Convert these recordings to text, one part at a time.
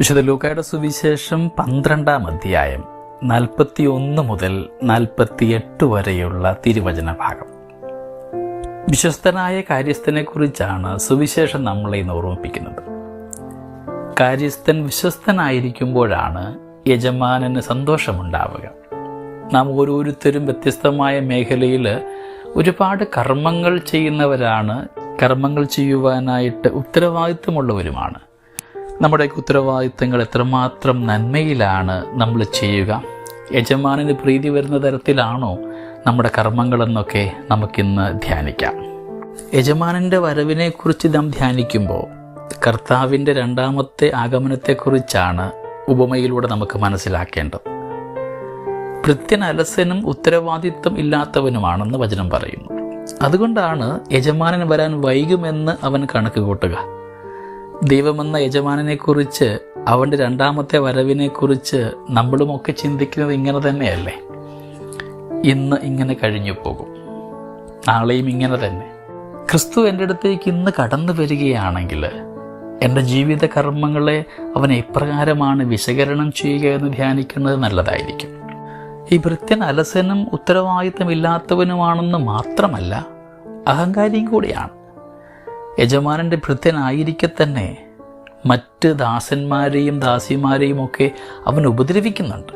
വിശുദ്ധ ലൂക്കായുടെ സുവിശേഷം പന്ത്രണ്ടാം അധ്യായം നാൽപ്പത്തി ഒന്ന് മുതൽ നാൽപ്പത്തിയെട്ട് വരെയുള്ള തിരുവചന ഭാഗം. വിശ്വസ്തനായ കാര്യസ്ഥനെ കുറിച്ചാണ് സുവിശേഷം നമ്മളെ ഇന്ന് ഓർമ്മിപ്പിക്കുന്നത്. കാര്യസ്ഥൻ വിശ്വസ്തനായിരിക്കുമ്പോഴാണ് യജമാനന് സന്തോഷമുണ്ടാവുക. നാം ഓരോരുത്തരും വ്യത്യസ്തമായ മേഖലയിൽ ഒരുപാട് കർമ്മങ്ങൾ ചെയ്യുന്നവരാണ്. കർമ്മങ്ങൾ ചെയ്യുവാനായിട്ട് ഉത്തരവാദിത്വമുള്ളവരുമാണ്. നമ്മുടെ ഉത്തരവാദിത്തങ്ങൾ എത്രമാത്രം നന്മയിലാണ് നമ്മൾ ചെയ്യുക? യജമാനന് പ്രീതി വരുന്ന തരത്തിലാണോ നമ്മുടെ കർമ്മങ്ങളെന്നൊക്കെ നമുക്കിന്ന് ധ്യാനിക്കാം. യജമാനന്റെ വരവിനെക്കുറിച്ച് നാം ധ്യാനിക്കുമ്പോൾ കർത്താവിന്റെ രണ്ടാമത്തെ ആഗമനത്തെക്കുറിച്ചാണ് ഉപമയിലൂടെ നമുക്ക് മനസ്സിലാക്കേണ്ടത്. കൃത്യൻ അലസനും ഉത്തരവാദിത്വം ഇല്ലാത്തവനുമാണെന്ന് വചനം പറയുന്നു. അതുകൊണ്ടാണ് യജമാനൻ വരാൻ വൈകുമെന്ന് അവൻ കണക്ക് കൂട്ടുക. ദൈവമെന്ന യജമാനനെക്കുറിച്ച് അവന്റെ രണ്ടാമത്തെ വരവിനെക്കുറിച്ച് നമ്മളുമൊക്കെ ചിന്തിക്കുന്നത് ഇങ്ങനെ തന്നെയല്ലേ? ഇന്ന് ഇങ്ങനെ കഴിഞ്ഞു പോകും. നാളെയും ഇങ്ങനെ തന്നെ. ക്രിസ്തു എന്റെ അടുത്തേക്ക് ഇന്ന് കടന്നു വരികയാണെങ്കിൽ എന്റെ ജീവിത കർമ്മങ്ങളെ അവൻ എപ്രകാരമാണ് വിശകലനം ചെയ്യുക എന്ന് ധ്യാനിക്കുന്നത് നല്ലതായിരിക്കും. ഈ ഭൃത്യൻ അലസനും ഉത്തരവാദിത്തമില്ലാത്തവനുമാണെന്ന് മാത്രമല്ല അഹങ്കാരിയും കൂടിയാണ്. യജമാനന്റെ ഭൃത്യനായിരിക്കെ തന്നെ മറ്റ് ദാസന്മാരെയും ദാസിമാരെയും ഒക്കെ അവൻ ഉപദ്രവിക്കുന്നുണ്ട്.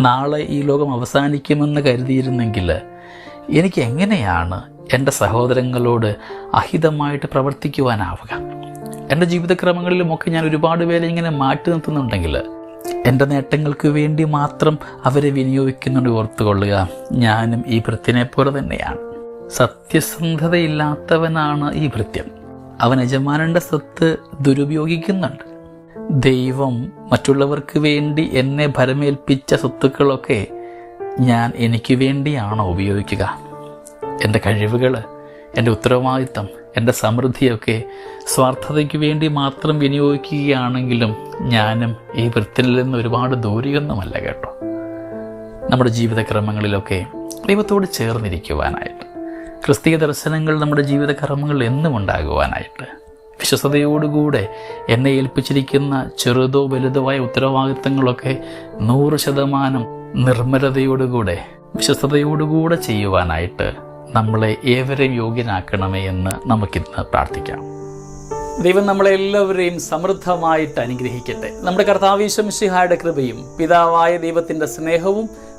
നാളെ ഈ ലോകം അവസാനിക്കുമെന്ന് കരുതിയിരുന്നെങ്കിൽ എനിക്ക് എങ്ങനെയാണ് എന്റെ സഹോദരങ്ങളോട് അഹിതമായിട്ട് പ്രവർത്തിക്കുവാനാവുക? എന്റെ ജീവിതക്രമങ്ങളിലുമൊക്കെ ഞാൻ ഒരുപാട് പേരെ ഇങ്ങനെ മാറ്റി നിർത്തുന്നുണ്ടെങ്കിൽ എന്റെ നേട്ടങ്ങൾക്ക് വേണ്ടി മാത്രം അവരെ വിനിയോഗിക്കുന്നുണ്ട് ഓർത്തുകൊള്ളുക. ഞാനും ഈ വൃത്തിനെ പോലെ തന്നെയാണ്. സത്യസന്ധതയില്ലാത്തവനാണ് ഈ ഭൃത്യൻ അവൻ യജമാനന്റെ സ്വത്ത് ദുരുപയോഗിക്കുന്നുണ്ട്. ദൈവം മറ്റുള്ളവർക്ക് വേണ്ടി എന്നെ ഭരമേൽപ്പിച്ച സ്വത്തുക്കളൊക്കെ ഞാൻ എനിക്ക് വേണ്ടിയാണോ ഉപയോഗിക്കുക? എന്റെ കഴിവുകൾ എന്റെ ഉത്തരവാദിത്തം എന്റെ സമൃദ്ധിയൊക്കെ സ്വാർത്ഥതയ്ക്ക് വേണ്ടി മാത്രം വിനിയോഗിക്കുകയാണെങ്കിലും ഞാനും ഈ വൃത്തിയിൽ നിന്ന് ഒരുപാട് ദൂരെയൊന്നുമല്ല കേട്ടോ. നമ്മുടെ ജീവിതക്രമങ്ങളിലൊക്കെ ദൈവത്തോട് ചേർന്നിരിക്കുവാനായിട്ട്. ക്രിസ്തീയ ദർശനങ്ങൾ നമ്മുടെ ജീവിത കർമ്മങ്ങൾ എന്നും ഉണ്ടാകുവാനായിട്ട്. വിശ്വസതയോടുകൂടെ എന്നെ ഏൽപ്പിച്ചിരിക്കുന്ന ചെറുതോ വലുതോ ആയ ഉത്തരവാദിത്തങ്ങളൊക്കെ നൂറ് ശതമാനം നിർമ്മലതയോടുകൂടെ വിശ്വസതയോടുകൂടെ ചെയ്യുവാനായിട്ട് നമ്മളെ ഏവരെയും യോഗ്യനാക്കണമേ എന്ന് നമുക്കിന്ന് പ്രാർത്ഥിക്കാം. ദൈവം നമ്മളെ എല്ലാവരെയും സമൃദ്ധമായിട്ട് അനുഗ്രഹിക്കട്ടെ. നമ്മുടെ കർത്താവീശ്വംശിഹായുടെ കൃപയും പിതാവായ ദൈവത്തിന്റെ സ്നേഹവും